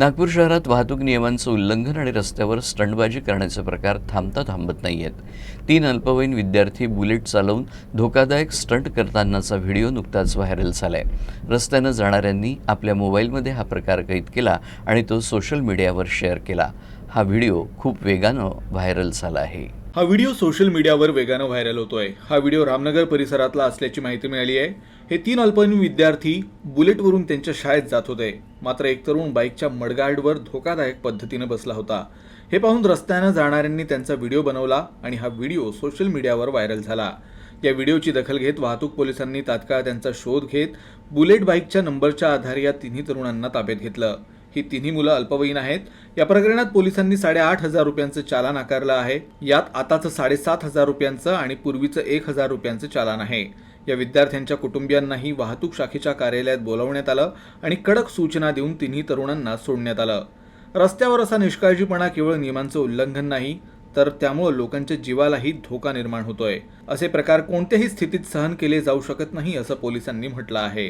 नागपूर शहरात वाहतूक नियमांचं उल्लंघन आणि रस्त्यावर स्टंटबाजी करण्याचे प्रकार थांबता थांबत नाही आहेत तीन अल्पवयीन विद्यार्थी बुलेट चालवून धोकादायक स्टंट करतानाचा व्हिडिओ नुकताच व्हायरल झालाय. रस्त्यानं जाणाऱ्यांनी आपल्या मोबाईलमध्ये हा प्रकार कैद केला आणि तो सोशल मीडियावर शेअर केला. हा व्हिडिओ खूप वेगानं व्हायरल झाला आहे. हा व्हिडिओ सोशल मीडियावर वेगानं व्हायरल होतोय. हा व्हिडिओ रामनगर परिसरातला असल्याची माहिती मिळाली आहे. हे तीन अल्पवयीन विद्यार्थी बुलेटवरून त्यांच्या शाळेत जात होते. मात्र एक तरुण बाईकच्या मडगार्डवर धोकादायक पद्धतीनं बसला होता. हे पाहून रस्त्यानं जाणाऱ्यांनी त्यांचा व्हिडिओ बनवला आणि हा व्हिडिओ सोशल मीडियावर व्हायरल झाला. या व्हिडिओची दखल घेत वाहतूक पोलिसांनी तात्काळ त्यांचा शोध घेत बुलेट बाईकच्या नंबरच्या आधारे या तिन्ही तरुणांना ताब्यात घेतलं. ही तिन्ही मुलं अल्पवयीन आहेत. या प्रकरणात पोलिसांनी साडेआठ हजार रुपयांचं चालान आकारलं आहे. यात आताचं साडेसात हजार रुपयांचं आणि पूर्वीचं एक हजार रुपयांचं चालान आहे. या विद्यार्थ्यांच्या कुटुंबियांनाही वाहतूक शाखेच्या कार्यालयात बोलावण्यात आलं आणि कडक सूचना देऊन तिन्ही तरुणांना सोडण्यात आलं. रस्त्यावर असा निष्काळजीपणा केवळ नियमांचं उल्लंघन नाही तर त्यामुळं लोकांच्या जीवालाही धोका निर्माण होतोय. असे प्रकार कोणत्याही स्थितीत सहन केले जाऊ शकत नाही असं पोलिसांनी म्हटलं आहे.